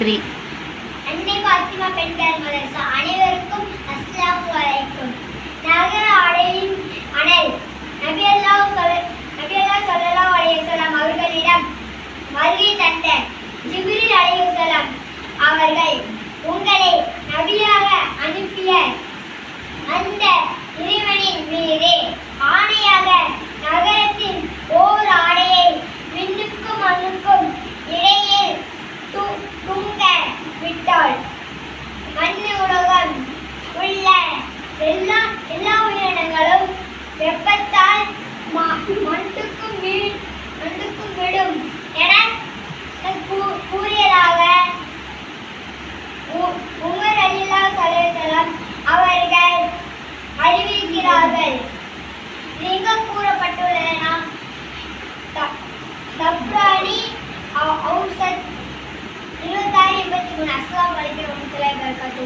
Three. அன்னை பாத்திமா பெண்கள் மதரசா அனைவருக்கும் அஸ்ஸலாமு அலைக்கும். நகர ஆடையின் அனல். நபி அல்லாஹ் நபி அல்லாஹ் ஸல்லல்லாஹு அலைஹி வஸல்லம் அவர்களிடம் வருகை தந்த ஜிப்ரீல் அலைஹிஸ்ஸலாம் அவர்கள் மண்ணு உலகம் உள்ள எல்லா எல்லா உயிரினங்களும் வெப்பத்தால் ம- மண்ணுக்கும் மண்டுக்கும் மண்ணுக்கும் விடும் என கூ- கூறியதாக உ- உமர் அலிலா சலேசலம் அவர்கள் அறிவிக்கிறார்கள். aku nak seluar balik tengok muka lain tu